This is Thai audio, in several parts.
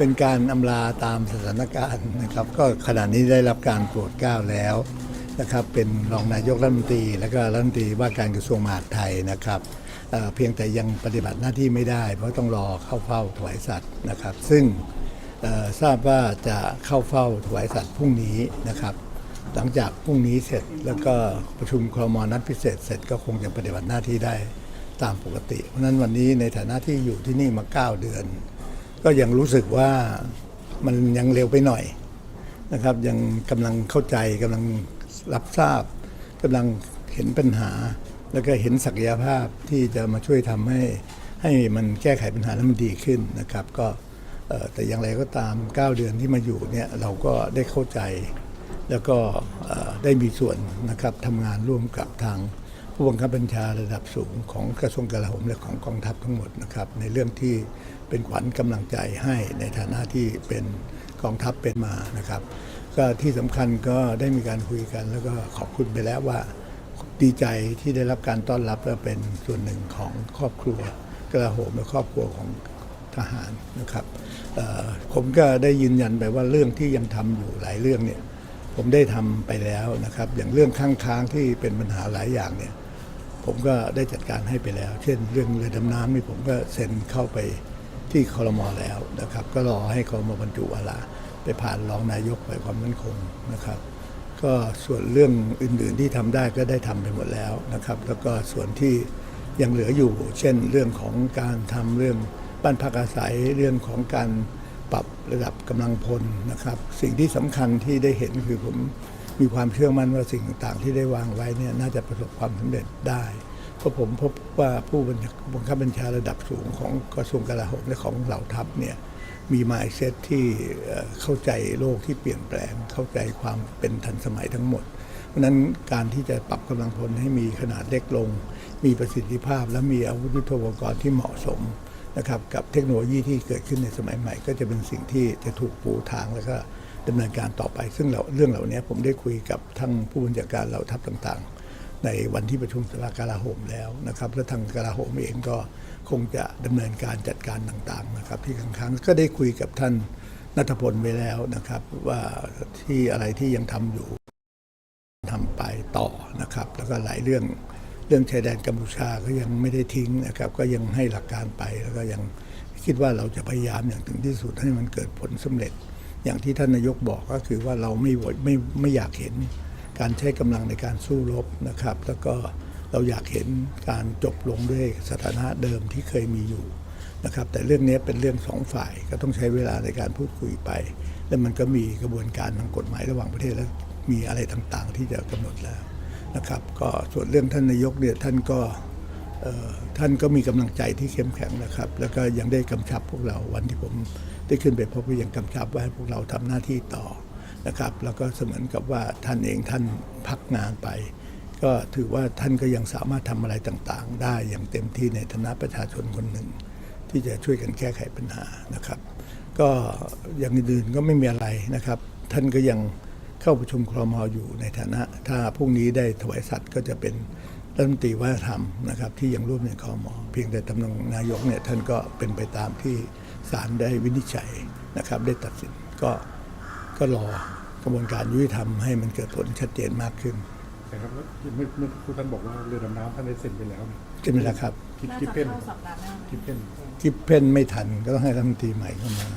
เป็นการอำลาตามสถานการณ์นะครับ ก็ขณะนี้ได้รับการโปรดเกล้าแล้วนะครับ เป็นรองนายกรัฐมนตรี และก็รัฐมนตรีว่าการกระทรวงมหาดไทยนะครับเเพียงแต่ยังปฏิบัติหน้าที่ไม่ได้ เพราะต้องรอเข้าเฝ้าถวายสัตว์นะครับ ซึ่งทราบว่าจะเข้าเฝ้าถวายสัตว์พรุ่งนี้นะครับ หลังจากพรุ่งนี้เสร็จแล้วก็ประชุมครมนัดพิเศษเสร็จก็คงจะปฏิบัติหน้าที่ได้ตามปกติ เพราะฉะนั้นวันนี้ในฐานะที่อยู่ที่นี่มา 9 เดือน ก็ยังรู้สึกว่ามันยังเร็วไปหน่อยนะครับ ยังกำลังเข้าใจกำลังรับทราบกำลังเห็นปัญหา แล้วก็เห็นศักยภาพที่จะมาช่วยทำให้ให้มันแก้ไขปัญหาแล้วมันดีขึ้นนะครับ ก็แต่อย่างไรก็ตาม 9 เดือนที่มาอยู่เนี่ยเราก็ได้เข้าใจ แล้วก็ได้มีส่วนนะครับทำงานร่วมกับทาง ผู้บังคับบัญชาระดับสูงของกระทรวงกลาโหมและของกองทัพทั้งหมดนะครับในเรื่องที่เป็นขวัญกำลังใจให้ในฐานะที่เป็นกองทัพเป็นมานะครับ ก็ที่สำคัญก็ได้มีการคุยกัน แล้วก็ขอบคุณไปแล้วว่าดีใจที่ได้รับการต้อนรับและเป็นส่วนหนึ่งของครอบครัวกลาโหมและครอบครัวของทหารนะครับผมก็ได้ยืนยันไปว่าเรื่องที่ยังทำอยู่หลายเรื่องเนี่ยผมได้ทำไปแล้วนะครับ อย่างเรื่องข้างค้างที่เป็นปัญหาหลายอย่างเนี่ย ผมก็ได้จัดการให้ไปแล้ว เช่นเรื่องเรือดำน้ำนี่ผมก็เซ็นเข้าไปที่คอรมอแล้วนะครับ ก็รอให้คอรมอบรรจุวาระไปผ่านรองนายกไปความมั่นคงนะครับ ก็ส่วนเรื่องอื่นๆที่ทำได้ก็ได้ทำไปหมดแล้วนะครับ แล้วก็ส่วนที่ยังเหลืออยู่ เช่นเรื่องของการทำเรื่องบ้านพักอาศัยเรื่องของการปรับระดับกำลังพลนะครับ สิ่งที่สำคัญที่ได้เห็นคือผม มีความเชื่อมั่นว่าสิ่งต่างๆ ที่ได้วางไว้เนี่ยน่าจะประสบความสำเร็จได้เพราะผมพบว่าผู้บัญชาบังคับบัญชาระดับสูงของกระทรวงกลาโหมและของเหล่าทัพเนี่ยมีมายเซตที่เข้าใจโลกที่เปลี่ยนแปลง เข้าใจความเป็นทันสมัยทั้งหมด เพราะฉะนั้นการที่จะปรับกำลังพลให้มีขนาดเล็กลง มีประสิทธิภาพ และมีอาวุธยุทโธปกรณ์ที่เหมาะสมนะครับกับเทคโนโลยีที่เกิดขึ้นในสมัยใหม่ ก็จะเป็นสิ่งที่จะถูกปูทางแล้วก็ ดำเนินการต่อไป ซึ่งเราเรื่องเหล่านี้ผมได้คุยกับทั้งผู้บัญชาการเหล่าทัพต่างๆ ในวันที่ประชุมสภากลาโหมแล้วนะครับและทางกลาโหมเองก็คงจะดำเนินการจัดการต่างๆนะครับที่ครั้งๆก็ได้คุยกับท่านนัทพลไปแล้วนะครับว่าที่อะไรที่ยังทำอยู่ทำไปต่อนะครับ แล้วก็หลายเรื่องเรื่องชายแดนกัมพูชาก็ยังไม่ได้ทิ้งนะครับ ก็ยังให้หลักการไปแล้วก็ยังคิดว่าเราจะพยายามอย่างถึงที่สุดให้มันเกิดผลสำเร็จ อย่างที่ท่านนายกบอกก็คือว่าเราไม่ไม่ไม่ไม่อยากเห็นการใช้กำลังในการสู้รบนะครับ แล้วก็เราอยากเห็นการจบลงด้วยสถานะเดิมที่เคยมีอยู่นะครับ แต่เรื่องนี้เป็นเรื่องสองฝ่ายก็ต้องใช้เวลาในการพูดคุยไป แล้วมันก็มีกระบวนการทางกฎหมายระหว่างประเทศและมีอะไรต่างๆ ที่จะกำหนดแล้วนะครับ ก็ส่วนเรื่องท่านนายกเนี่ยท่านก็ท่านก็มีกำลังใจที่เข้มแข็งนะครับ แล้วก็ยังได้กำชับพวกเราวันที่ผม ได้ขึ้นไปพบก็ยังกำชับว่าให้พวกเราทำหน้าที่ต่อนะครับ แล้วก็เสมือนกับว่าท่านเองท่านพักงานไป ก็ถือว่าท่านก็ยังสามารถทำอะไรต่างๆ ได้อย่างเต็มที่ในฐานะประชาชนคนหนึ่ง ที่จะช่วยกันแก้ไขปัญหานะครับ ก็อย่างอื่นๆก็ไม่มีอะไรนะครับ ท่านก็ยังเข้าประชุมครมอยู่ในฐานะ ถ้าพรุ่งนี้ได้ถวายสัตว์ก็จะเป็นรัฐมนตรีวัฒนธรรมนะครับที่ยังร่วมในครมเพียงแต่ตำแหน่งนายกเนี่ยท่านก็เป็นไปตามที่ ศาลได้วินิจฉัยนะครับ ได้ตัดสินก็ก็รอกระบวนการยุติธรรมให้มันเกิดผลชัดเจนมากขึ้นแต่ครับแล้วเมื่อเมื่อครูท่านบอกว่าเรือดำน้ำท่านได้เซ็นไปแล้วเนี่ยใช่ไหมล่ะครับคิดน่าคิดจะเป็นเข้าสัปดาห์หน้าคิดเป็นที่เพ่นไม่ทันก็ต้องให้รัฐมนตรีใหม่เข้ามา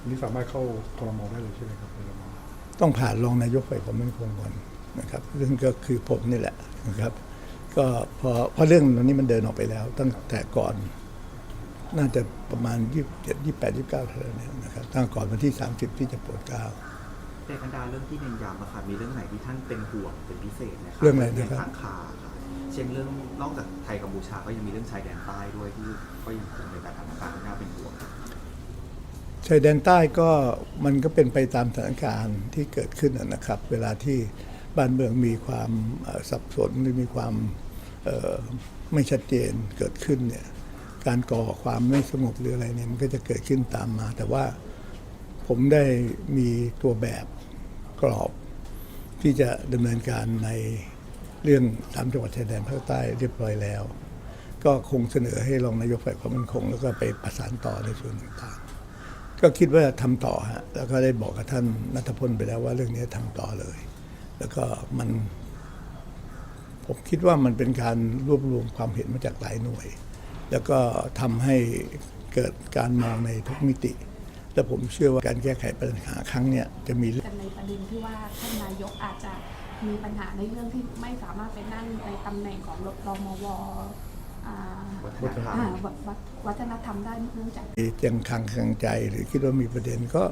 อันนี้สามารถเข้าครมได้เลยใช่ไหมครับเรือดำน้ำต้องผ่านรองนายกฝ่ายความมั่นคงก่อนนะครับเรื่องก็คือผมนี่แหละนะครับ ก็พอเพราะเรื่องนี้มันเดินออกไปแล้ว ตั้งแต่ก่อน น่าจะประมาณยี่สิบเจ็ดยี่แปดยี่เก้าเท่านั้นเองนะครับตั้งก่อนวันที่ 30 ที่จะโปรดเกล้าแต่บรรดาเรื่องที่เน้นย้ำอะค่ะมีเรื่องไหนที่ท่านเป็นห่วงเป็นพิเศษไหมคะเรื่องอะไรนะครับค้างคาค่ะเช่นเรื่องนอกจากไทยกัมพูชาก็ยังมีเรื่องชายแดนใต้ด้วยที่ก็ยังคงเป็นสถานการณ์ที่น่าเป็นห่วงชายแดนใต้ก็มันก็เป็นไปตามสถานการณ์ที่เกิดขึ้นนะนะครับ เวลาที่บ้านเมืองมีความเอ่อสับสนหรือมีความเอ่อไม่ชัดเจนเกิดขึ้นเนี่ย การก่อความไม่สงบหรืออะไรเนี่ยมันก็จะเกิดขึ้นตามมา แต่ว่าผมได้มีตัวแบบกรอบที่จะดำเนินการในเรื่องสามจังหวัดชายแดนภาคใต้เรียบร้อยแล้ว ก็คงเสนอให้รองนายกฝ่ายความมั่นคง แล้วก็ไปประสานต่อในส่วนต่างๆ ก็คิดว่าทำต่อฮะแล้วก็ได้บอกกับท่านนัทพลไปแล้วว่าเรื่องนี้ทำต่อเลย แล้วก็มัน ผมคิดว่ามันเป็นการรวบรวมความเห็นมาจากหลายหน่วย แล้วก็ทำให้เกิดการมองในทุกมิติ และผมเชื่อว่าการแก้ไขปัญหาครั้งเนี้ยจะมี แต่ในประเด็นที่ว่าท่านนายกอาจจะมีปัญหาในเรื่องที่ไม่สามารถไปนั่งในตำแหน่งของรมว อ่าวัฒนธรรม อ่าวัฒวัฒวัฒนธรรมได้เนื่องจาก ยังคลังแข็งใจหรือคิดว่ามีประเด็นก็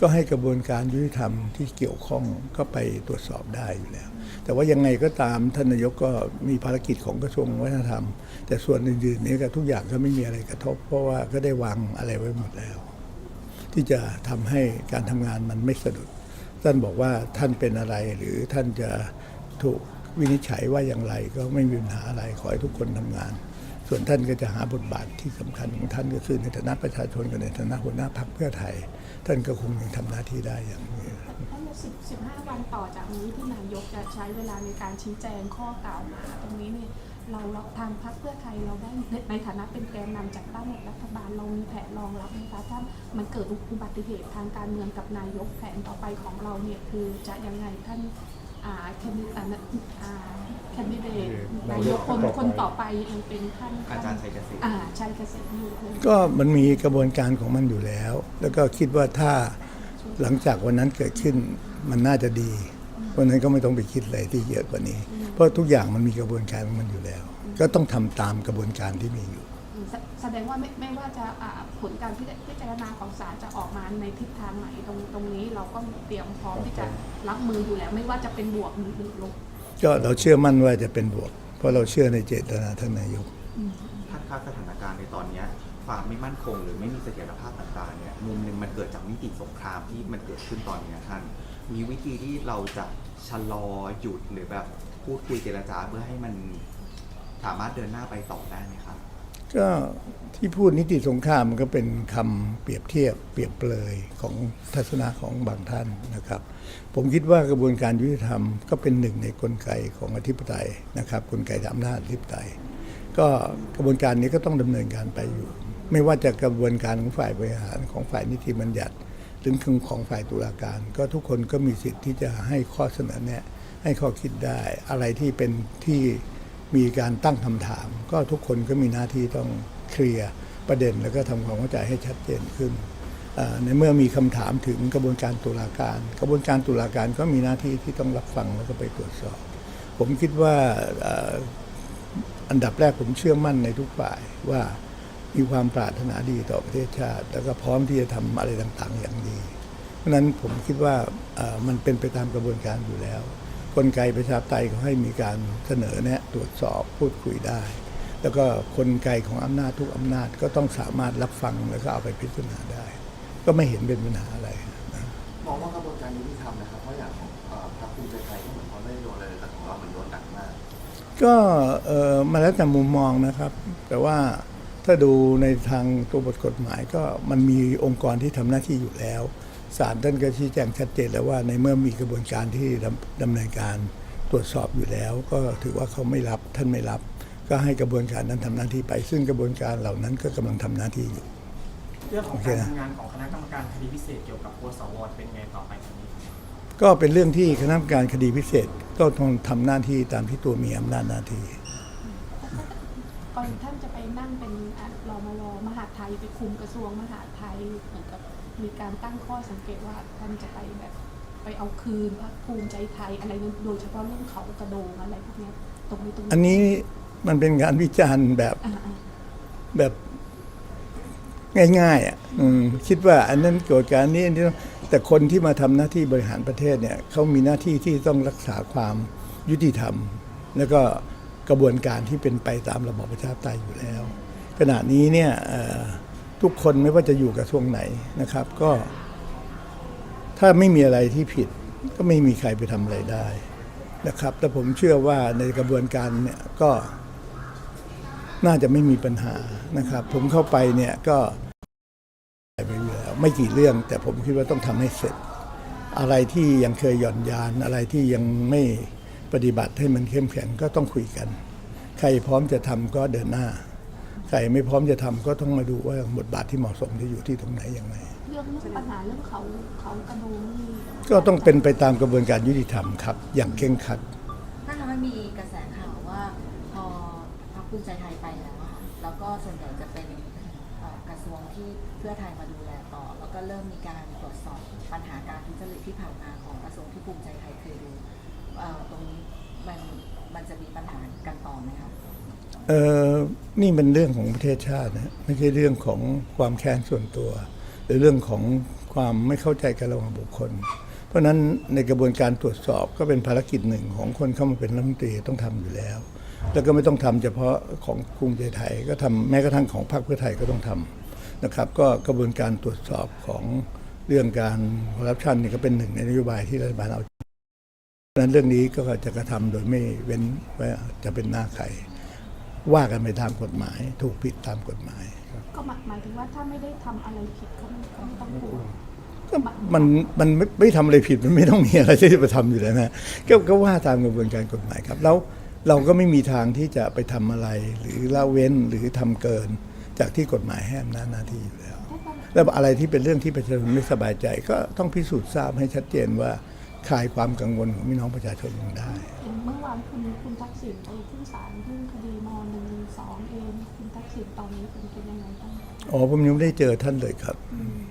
ก็ให้กระบวนการยุติธรรมที่เกี่ยวข้องก็ไปตรวจสอบได้อยู่แล้ว แต่ว่ายังไงก็ตามท่านนายกก็มีภารกิจของกระทรวงวัฒนธรรม แต่ส่วนอื่นๆนี้ก็ทุกอย่างก็ไม่มีอะไรกระทบ เพราะว่าก็ได้วางอะไรไว้หมดแล้ว ที่จะทำให้การทำงานมันไม่สะดุด ท่านบอกว่าท่านเป็นอะไรหรือท่านจะถูกวินิจฉัยว่าอย่างไรก็ไม่มีปัญหาอะไรขอให้ทุกคนทำงาน ส่วนท่านก็จะหาบทบาทที่สำคัญของท่านก็คือในฐานะประชาชนกับในฐานะหัวหน้าพรรคเพื่อไทย ท่านก็คงยังทำหน้าที่ได้อย่างนี้ท่านสิบสิบห้าวันต่อจากนี้ที่นายกจะใช้เวลาในการชี้แจงข้อกล่าวหาตรงนี้เนี่ยเราเราทางพรรคเพื่อไทยเราได้ในฐานะเป็นแกนนำจัดตั้งรัฐบาลเรามีแผนรองรับไหมคะถ้ามันเกิดอุบัติเหตุทางการเมืองกับนายกแผนต่อไปของเราเนี่ยคือจะยังไงท่าน อ่าแคนดิอ่าอ่าแคนดิเดตนายกคนคนต่อไปยังเป็นท่านอาจารย์ชัยเกษมอ่าชัยเกษมอยู่เลยก็มันมีกระบวนการของมันอยู่แล้ว แล้วก็คิดว่าถ้าหลังจากวันนั้นเกิดขึ้นมันน่าจะดีวันนั้นก็ไม่ต้องไปคิดอะไรที่เยอะกว่านี้ เพราะทุกอย่างมันมีกระบวนการของมันอยู่แล้ว ก็ต้องทำตามกระบวนการที่มีอยู่แสแส ดงว่าไม่ไม่ว่าจะอ่าผลการพิจพิจารณาของศาลจะออกมาในทิศทางไหนตรงตรงนี้เราก็เตรียมพร้อมที่จะรับมืออยู่แล้ว ไม่ว่าจะเป็นบวกหรือหรือลบก็เราเชื่อมั่นว่าจะเป็นบวก เพราะเราเชื่อในเจตนาท่านนายกท่านคะสถานการณ์ในตอนเนี้ยความไม่มั่นคงหรือไม่มีเสถียรภาพต่างๆเนี่ยมุมหนึ่งมันเกิดจากมิติสงครามที่มันเกิดขึ้นตอนเนี้ยท่าน มีวิธีที่เราจะชะลอหยุดหรือแบบพูดคุยเจรจาเพื่อให้มันสามารถเดินหน้าไปต่อได้ไหมครับ ก็ที่พูดนิติสงครามันก็เป็นคำเปรียบเทียบเปรียบเปรยของทัศนะของบางท่านนะครับ ผมคิดว่ากระบวนการยุติธรรมก็เป็นหนึ่งในกลไกของอธิปไตยนะครับ กลไกอำนาจอธิปไตย ก็กระบวนการนี้ก็ต้องดำเนินการไปอยู่ ไม่ว่าจะกระบวนการของฝ่ายบริหารของฝ่ายนิติบัญญัติหรือของฝ่ายตุลาการ ก็ทุกคนก็มีสิทธิ์ที่จะให้ข้อเสนอแนะให้ข้อคิดได้อะไรที่เป็นที่ มีการตั้งคำถาม ก็ทุกคนก็มีหน้าที่ต้องเคลียร์ประเด็นแล้วก็ทำความเข้าใจให้ชัดเจนขึ้นในเมื่อมีคำถามถึงกระบวนการตุลาการ กระบวนการตุลาการก็มีหน้าที่ที่ต้องรับฟังแล้วก็ไปตรวจสอบ ผมคิดว่าอันดับแรกผมเชื่อมั่นในทุกฝ่ายว่ามีความปรารถนาดีต่อประเทศชาติ แล้วก็พร้อมที่จะทำอะไรต่างๆอย่างดี เพราะฉะนั้นผมคิดว่ามันเป็นไปตามกระบวนการอยู่แล้ว กลไกประชาธิปไตยเขาให้มีการเสนอแนะตรวจสอบพูดคุยได้ แล้วก็กลไกของอำนาจทุกอำนาจก็ต้องสามารถรับฟังแล้วก็เอาไปพิจารณาได้ ก็ไม่เห็นเป็นปัญหาอะไรนะมองว่ากระบวนการยุติธรรมนะครับเพราะอย่างของเอ่อพรรคภูมิใจไทยก็เหมือนเขาไม่ได้โดนอะไรเลยแต่ของเรามันโดนหนักมาก ก็เอ่อมาแล้วแต่มุมมองนะครับ แต่ว่าถ้าดูในทางตัวบทกฎหมายก็มันมีองค์กรที่ทำหน้าที่อยู่แล้ว ศาลท่านก็ชี้แจงชัดเจนแล้วว่าในเมื่อมีกระบวนการที่ดำดำเนินการตรวจสอบอยู่แล้ว ก็ถือว่าเขาไม่รับท่านไม่รับ ก็ให้กระบวนการนั้นทำหน้าที่ไป ซึ่งกระบวนการเหล่านั้นก็กำลังทำหน้าที่อยู่เรื่องของโอเคการนะทำงานของคณะกรรมการคดีพิเศษเกี่ยวกับตัวสวเป็นไงต่อไปจากนี้ ก็เป็นเรื่องที่คณะกรรมการคดีพิเศษก็ต้องทำหน้าที่ตามที่ตัวมีอำนาจหน้าที่ก่อนท่านจะไปนั่งเป็นอ่ารมวมหาดไทยไปคุมกระทรวงมหาดไทยเหมือนกับ มีการตั้งข้อสังเกตว่าท่านจะไปแบบไปเอาคืนพรรคภูมิใจไทยอะไรโดยเฉพาะเรื่องเขากระโดงอะไรพวกเนี้ยตรงนี้ตรงนี้อันนี้มันเป็นการวิจารณ์แบบอ่าอ่าแบบง่ายๆอะอืมคิดว่าอันนั้นเกิดการนี้อันนี้แต่คนที่มาทำหน้าที่บริหารประเทศเนี่ยเขามีหน้าที่ที่ต้องรักษาความยุติธรรม แล้วก็กระบวนการที่เป็นไปตามระบอบประชาธิปไตยอยู่แล้ว ขณะนี้เนี่ยเอ่อ ทุกคนไม่ว่าจะอยู่กระทรวงไหนนะครับ ก็ถ้าไม่มีอะไรที่ผิดก็ไม่มีใครไปทำอะไรได้นะครับ แต่ผมเชื่อว่าในกระบวนการเนี่ยก็น่าจะไม่มีปัญหานะครับ ผมเข้าไปเนี่ยก็ไปอยู่แล้วไม่กี่เรื่อง แต่ผมคิดว่าต้องทำให้เสร็จ อะไรที่ยังเคยหย่อนยาน อะไรที่ยังไม่ปฏิบัติให้มันเข้มแข็งก็ต้องคุยกัน ใครพร้อมจะทำก็เดินหน้า ใครไม่พร้อมจะทำก็ต้องมาดูว่าบทบาทที่เหมาะสมจะอยู่ที่ตรงไหนอย่างไรเรื่องเรื่องปัญหาเรื่องเขาเขากระโดงนี่ก็ต้องเป็นไปตามกระบวนการยุติธรรมครับ อย่างเคร่งครัดถ้าทำให้มีกระแสข่าวว่าพอพรรคภูมิใจไทยไปแล้วอะค่ะแล้วก็ส่วนใหญ่จะเป็นเอ่อกระทรวงที่เพื่อไทยมาดูแลต่อ แล้วก็เริ่มมีการตรวจสอบปัญหาการทุจริตที่ผ่านมาของกระทรวงที่ภูมิใจไทยเคยดูเอ่อตรงนี้มันมันจะมีปัญหากันต่อไหมคะ เออนี่เป็นเรื่องของประเทศชาตินะไม่ใช่เรื่องของความแค้นส่วนตัว หรือเรื่องของความไม่เข้าใจกันระหว่างบุคคล เพราะนั้นในกระบวนการตรวจสอบก็เป็นภารกิจหนึ่งของคนเข้ามาเป็นรัฐมนตรีต้องทำอยู่แล้ว แล้วก็ไม่ต้องทำเฉพาะของภูมิใจไทยก็ทำแม้กระทั่งของพรรคเพื่อไทยก็ต้องทำนะครับ ก็กระบวนการตรวจสอบของเรื่องการคอร์รัปชันนี่ก็เป็นหนึ่งในนโยบายที่รัฐบาลเอาเพราะนั้นเรื่องนี้ก็จะกระทำโดยไม่เว้นว่าจะเป็นหน้าใคร ว่ากันไปตามกฎหมาย ถูกผิดตามกฎหมาย ก็หมายหมายถึงว่าถ้าไม่ได้ทำอะไรผิดก็ไม่ก็ไม่ต้องกลัวก็มันมันไม่ไม่ทำอะไรผิดมันไม่ต้องมีอะไรที่จะไปทำอยู่แล้วนะก็ก็ว่าตามกระบวนการกฎหมายครับแล้วเราก็ไม่มีทางที่จะไปทำอะไร หรือละเว้นหรือทำเกิน จากที่กฎหมายให้อำนาจหน้าที่อยู่แล้ว แล้วอะไรที่เป็นเรื่องที่ประชาชนไม่สบายใจ ก็ต้องพิสูจน์ทราบให้ชัดเจนว่าคลายความกังวลของพี่น้องประชาชนลงได้เห็นเมื่อวานคุณคุณทักษิณไปขึ้นศาลเรื่องคดีมหนึ่งสองเอง คุณทักษิณตอนนี้เป็นเป็นยังไงบ้างอ๋อผมยังไม่ได้เจอท่านเลยครับ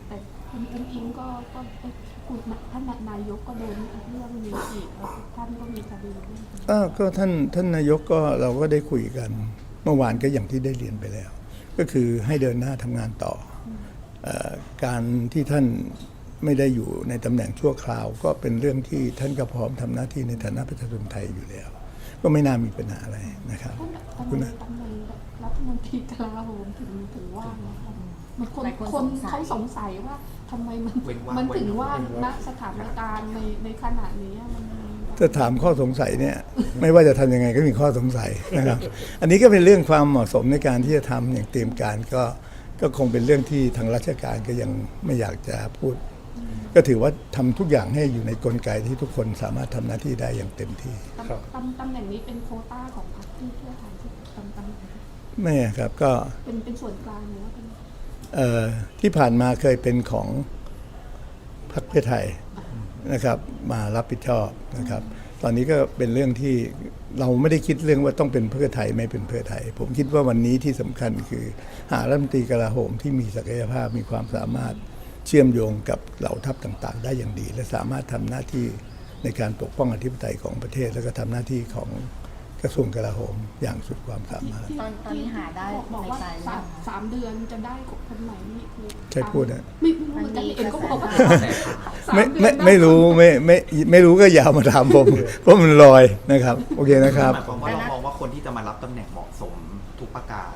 แต่คุณอุ้งอิงก็ก็เอ้ยคุณท่านนายกก็โดนเรื่องนี้อีกแล้วท่านก็มีคดีด้วยอ้าวก็ท่านท่านนายกก็เราก็ได้คุยกัน เมื่อวานก็อย่างที่ได้เรียนไปแล้ว ก็คือให้เดินหน้าทำงานต่อเออการที่ท่านไม่ได้อยู่ในตำแหน่งชั่วคราว ก็เป็นเรื่องที่ท่านก็พร้อมทำหน้าที่ในฐานะประชาชนไทยอยู่แล้ว ก็ไม่น่ามีปัญหาอะไรนะครับท่านขอบทำคุณไมนะตำแหน่งรัฐมนตรีกลาโหมถึงถึงว่างนะคะมันคนหลายคนคนสงสัยเขาสงสัยว่าทำไมมันเว้นว่างมันถึงไว้ว่างณสถานการณ์ในในขณะนี้มันมีถ้าถามข้อสงสัยเนี่ย ไม่ว่าจะทำยังไงก็มีข้อสงสัยนะครับ อันนี้ก็เป็นเรื่องความเหมาะสมในการที่จะทำอย่างเตรียมการก็ก็คงเป็นเรื่องที่ทางราชการก็ยังไม่อยากจะพูด ก็ถือว่าทำทุกอย่างให้อยู่ในกลไกที่ทุกคนสามารถทำหน้าที่ได้อย่างเต็มที่ ตำตำตำแหน่งนี้เป็นโควต้าของพรรคที่เพื่อไทยที่ตำตำแหน่งนี้ไม่ครับก็เป็นเป็นส่วนกลางหรือว่าเป็นเอ่อที่ผ่านมาเคยเป็นของพรรคเพื่อไทยนะครับ มารับผิดชอบนะครับ ตอนนี้ก็เป็นเรื่องที่เราไม่ได้คิดเรื่องว่าต้องเป็นเพื่อไทยไม่เป็นเพื่อไทย ผมคิดว่าวันนี้ที่สำคัญคือ หารัฐมนตรีกลาโหมที่มีศักยภาพมีความสามารถเชื่อมโยงกับเหล่าทัพต่าง ๆ ได้อย่างดี และสามารถทำหน้าที่ ในการปกป้องอธิปไตยของประเทศ แล้วก็ทำหน้าที่ของกระทรวงกลาโหมอย่างสุดความสามารถ ตอนตอนนี้หาได้บอกว่าในใจหรือยัสามงคะสามเดือนจะได้คนใหม่นี่คือใช่พูดนะไม่ไม่รู้เหมือนกันเอ็นก็บอกว่าสาไม่เดือนไม่ด้ไม่รู้ไม่ไม่ไม่รู้ก็อย่าเอามาถามผมเพราะมันลอยนะครับ โอเคนะครับหมายความว่าเรามองว่าคนที่จะมารับตำแหน่งเหมาะสมทุกประการ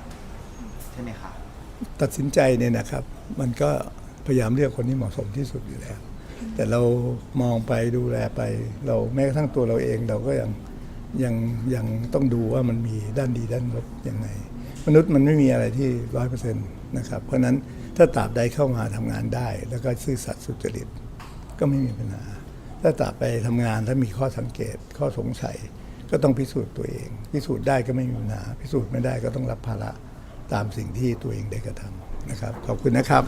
ใช่ไหมคะตัดสินใจเนี่ยนะครับ มันก็พยายามเลือกคนที่เหมาะสมที่สุดอยู่แล้ว แต่เรามองไปดูแลไป เราแม้กระทั่งตัวเราเองเราก็ยังยังยังต้องดูว่ามันมีด้านดีด้านลบยังไง มนุษย์มันไม่มีอะไรที่ร้อยเปอร์เซ็นต์นะครับเพราะนั้นถ้าตราบใดเข้ามาทำงานได้ แล้วก็ซื่อสัตย์สุจริตก็ไม่มีปัญหา ถ้าตราบไปทำงานแล้วมีข้อสังเกตข้อสงสัยก็ต้องพิสูจน์ตัวเอง พิสูจน์ได้ก็ไม่มีปัญหา พิสูจน์ไม่ได้ก็ต้องรับภาระตามสิ่งที่ตัวเองได้กระทำนะครับ ขอบคุณนะครับ